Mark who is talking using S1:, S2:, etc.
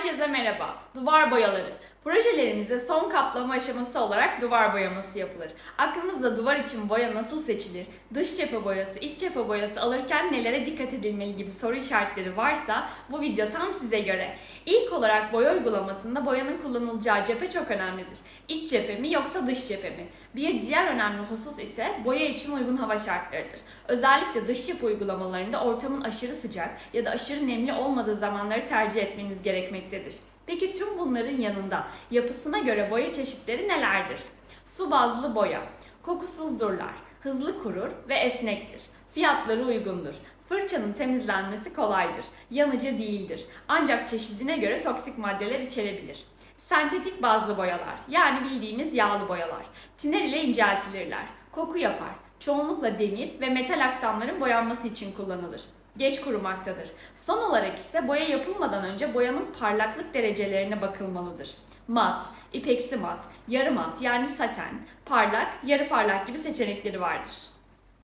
S1: Herkese merhaba. Duvar boyaları. Projelerimizde son kaplama aşaması olarak duvar boyaması yapılır. Aklınızda duvar için boya nasıl seçilir, dış cephe boyası, iç cephe boyası alırken nelere dikkat edilmeli gibi soru işaretleri varsa bu video tam size göre. İlk olarak boya uygulamasında boyanın kullanılacağı cephe çok önemlidir. İç cephe mi yoksa dış cephe mi? Bir diğer önemli husus ise boya için uygun hava şartlarıdır. Özellikle dış cephe uygulamalarında ortamın aşırı sıcak ya da aşırı nemli olmadığı zamanları tercih etmeniz gerekmektedir. Peki tüm bunların yanında yapısına göre boya çeşitleri nelerdir? Su bazlı boya, kokusuzdurlar, hızlı kurur ve esnektir. Fiyatları uygundur. Fırçanın temizlenmesi kolaydır. Yanıcı değildir. Ancak çeşidine göre toksik maddeler içerebilir. Sentetik bazlı boyalar yani bildiğimiz yağlı boyalar. Tiner ile inceltilirler. Koku yapar. Çoğunlukla demir ve metal aksamların boyanması için kullanılır geç kurumaktadır. Son olarak ise boya yapılmadan önce boyanın parlaklık derecelerine bakılmalıdır. Mat, ipeksi mat, yarı mat yani saten, parlak, yarı parlak gibi seçenekleri vardır.